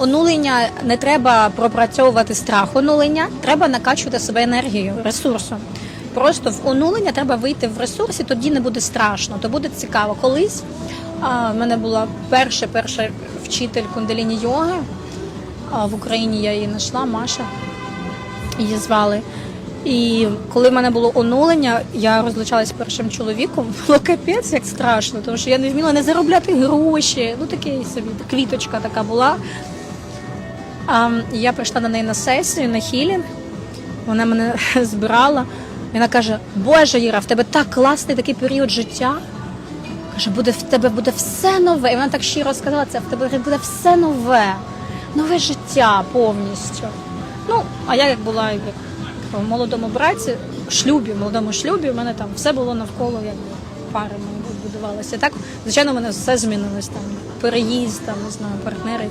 Онулення не треба пропрацьовувати страх онулення, треба накачувати себе енергією, ресурсом. Просто в онулення треба вийти в ресурс, тоді не буде страшно, то буде цікаво. Колись а, в мене була перша перша вчитель кундаліні йоги. А, в Україні я її знайшла, Маша її звали. І коли в мене було онулення, я розлучалась з першим чоловіком. Було капець як страшно, тому що я не вміла не заробляти гроші. Ну таке собі квіточка така була. Я прийшла на неї на сесію, на хілінг. Вона мене збирала. Вона каже: Боже, Іра, в тебе так класний такий період життя. Каже, буде в тебе буде все нове. І вона так щиро сказала, це в тебе буде все нове, нове життя повністю. Ну, а я як була як в молодому браці, шлюбі, в молодому шлюбі, в мене там все було навколо якби пари мені будувалося. Так, звичайно, в мене все змінилось там. Переїзд, там, не знаю, партнери.